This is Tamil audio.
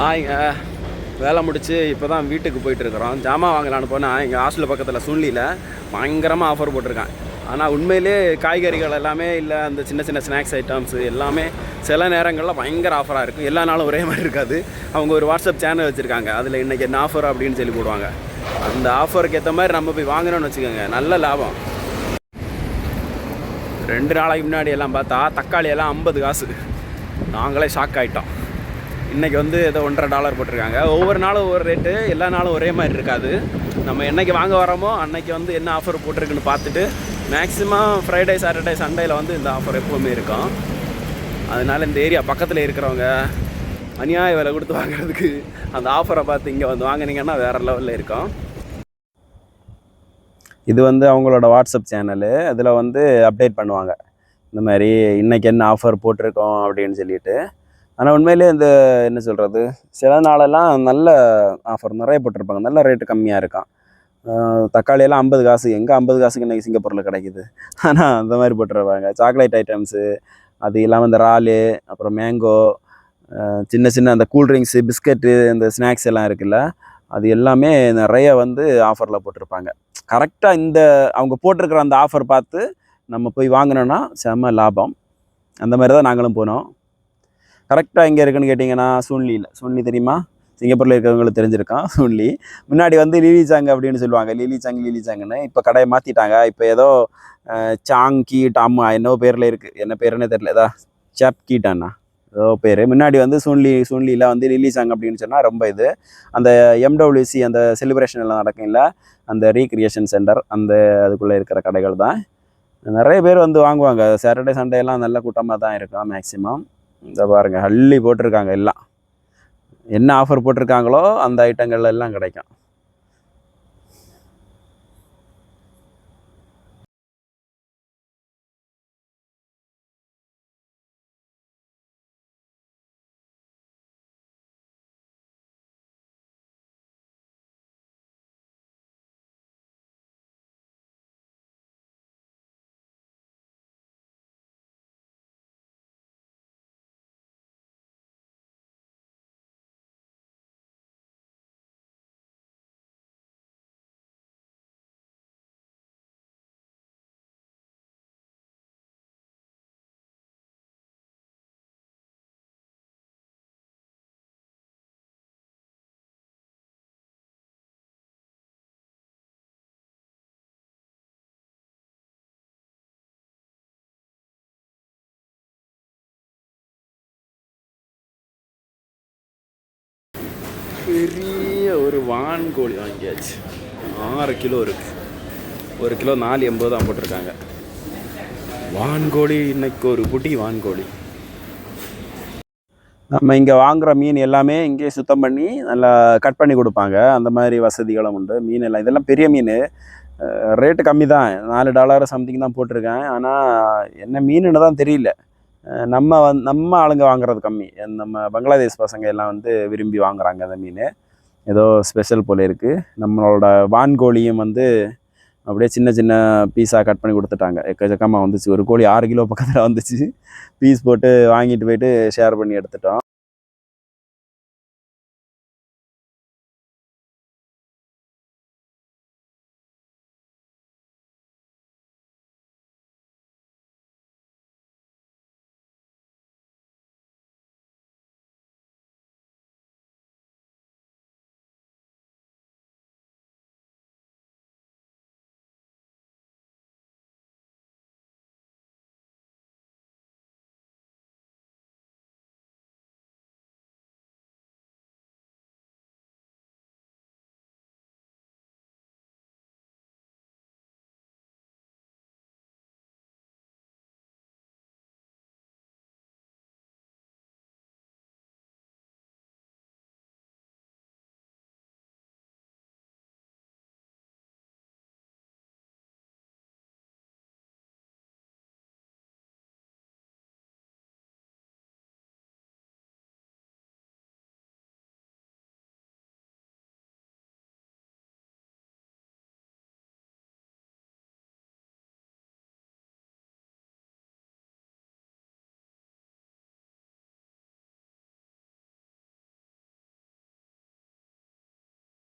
ஆங்க வேலை முடிச்சு இப்போ தான் வீட்டுக்கு போயிட்டு இருக்கிறோம் ஜாமான் வாங்கலான்னு போனால் எங்கள் ஹாஸ்டல் பக்கத்தில் சுள்ளியில் பயங்கரமாக ஆஃபர் போட்டிருக்கான் ஆனால் உண்மையிலே காய்கறிகள் எல்லாமே இல்லை அந்த சின்ன சின்ன ஸ்நாக்ஸ் ஐட்டம்ஸ் எல்லாமே சில நேரங்களில் பயங்கர ஆஃபராக இருக்கும். எல்லா நாளும் ஒரே மாதிரி இருக்காது. அவங்க ஒரு வாட்ஸ்அப் சேனல் வச்சுருக்காங்க. அதில் இன்றைக்கி என்ன ஆஃபர் அப்படின்னு சொல்லி போடுவாங்க. அந்த ஆஃபருக்கு ஏற்ற மாதிரி நம்ம போய் வாங்கினோம்னு வச்சுக்கோங்க. நல்ல லாபம். ரெண்டு நாளைக்கு முன்னாடி எல்லாம் பார்த்தா தக்காளி எல்லாம் ஐம்பது காசு. நாங்களே ஷாக் ஆகிட்டோம் இன்றைக்கி வந்து ஏதோ ஒன்றரை டாலர் போட்டிருக்காங்க. ஒவ்வொரு நாளும் ஒவ்வொரு ரேட்டு எல்லா நாளும் ஒரே மாதிரி இருக்காது. நம்ம என்னைக்கு வாங்க வரோமோ அன்னைக்கு வந்து என்ன ஆஃபர் போட்டிருக்குன்னு பார்த்துட்டு மேக்ஸிமம் ஃப்ரைடே சாட்டர்டே சண்டேயில் வந்து இந்த ஆஃபர் எப்போவுமே இருக்கும். அதனால் இந்த ஏரியா பக்கத்தில் இருக்கிறவங்க அநியாய விலை கொடுத்து வாங்குறதுக்கு அந்த ஆஃபரை பார்த்து இங்கே வந்து வாங்குனீங்கன்னா வேறு லெவலில் இருக்கும். இது வந்து அவங்களோட வாட்ஸ்அப் சேனலு அதில் வந்து அப்டேட் பண்ணுவாங்க. இந்த மாதிரி இன்றைக்கி என்ன ஆஃபர் போட்டிருக்கோம் அப்படின்னு சொல்லிட்டு. ஆனால் உண்மையிலே இந்த என்ன சொல்கிறது சில நாளெல்லாம் நல்ல ஆஃபர் நிறைய போட்டிருப்பாங்க. நல்ல ரேட்டு கம்மியாக இருக்கும். தக்காளியெல்லாம் ஐம்பது காசு எங்கே ஐம்பது காசுக்கு இன்றைக்கி சிங்கப்பூரில் கிடைக்குது? ஆனால் அந்த மாதிரி போட்டுருப்பாங்க. சாக்லேட் ஐட்டம்ஸு அது இல்லாமல் இந்த இறாலு அப்புறம் மேங்கோ சின்ன சின்ன அந்த கூல்ட்ரிங்க்ஸு பிஸ்கட்டு இந்த ஸ்நாக்ஸ் எல்லாம் இருக்குல்ல அது எல்லாமே நிறைய வந்து ஆஃபரில் போட்டிருப்பாங்க. கரெக்டாக இந்த அவங்க போட்டிருக்கிற அந்த ஆஃபர் பார்த்து நம்ம போய் வாங்கினோன்னா செம்ம லாபம். அந்த மாதிரி தான் நாங்களும் போனோம். கரெக்டாக எங்கே இருக்குன்னு கேட்டிங்கன்னா சூன்லியில் சூன்லி தெரியுமா? சிங்கப்பூரில் இருக்கிறவங்களுக்கு தெரிஞ்சிருக்கான் சூன்லி. முன்னாடி வந்து லிலி சாங் அப்படின்னு சொல்லுவாங்க. லிலி சாங் லீலி சாங்னு இப்போ கடையை மாற்றிட்டாங்க இப்போ ஏதோ சாங் கீட் அம்மா என்னவோ பேரில் இருக்குது என்ன பேருன்னே தெரியல. ஏதா சாப் கீட்டாண்ணா ஏதோ பேர். முன்னாடி வந்து சூன்லி சூன்லியில் வந்து லிலி சாங் அப்படின்னு சொன்னால் ரொம்ப இது. அந்த எம்டபிள்யூசி அந்த செலிப்ரேஷன் எல்லாம் நடக்கும்ல அந்த ரீக்ரியேஷன் சென்டர் அந்த அதுக்குள்ளே இருக்கிற கடைகள் தான். நிறைய பேர் வந்து வாங்குவாங்க. சாட்டர்டே சண்டே எல்லாம் நல்ல கூட்டமாக தான் இருக்கும் மேக்ஸிமம் இந்த பாருங்கள் அள்ளி போட்டிருக்காங்க எல்லாம். என்ன ஆஃபர் போட்டிருக்காங்களோ அந்த ஐட்டங்கள் எல்லாம் கிடைக்கும். பெரிய ஒரு வான்கோழி வாங்கியாச்சு. ஆறு கிலோ இருக்கு. ஒரு கிலோ நாலு எண்பது தான் போட்டிருக்காங்க. வான்கோழி இன்னைக்கு ஒரு குட்டி வான்கோழி நம்ம இங்கே வாங்குகிற மீன் எல்லாமே இங்கேயே சுத்தம் பண்ணி நல்லா கட் பண்ணி கொடுப்பாங்க. அந்த மாதிரி வசதிகளும் உண்டு. மீன் எல்லாம் இதெல்லாம் பெரிய மீன். ரேட்டு கம்மி தான். நாலு டாலர் சம்திங் தான் போட்டிருக்கேன். ஆனால் என்ன மீனுன்னு தான் தெரியல. நம்ம வந் நம்ம ஆளுங்க வாங்குறது கம்மி. நம்ம பங்களாதேஷ் பசங்க எல்லாம் வந்து விரும்பி வாங்குறாங்க அந்த மீன். ஏதோ ஸ்பெஷல் போல இருக்குது நம்மளோட வான்கோழியும் வந்து அப்படியே சின்ன சின்ன பீஸாக கட் பண்ணி கொடுத்துட்டாங்க. எக்கச்சக்கமாக வந்துச்சு. ஒரு கோழி ஆறு கிலோ பக்கத்தில் வந்துச்சு. பீஸ் போட்டு வாங்கிட்டு போயிட்டு ஷேர் பண்ணி எடுத்துட்டோம்.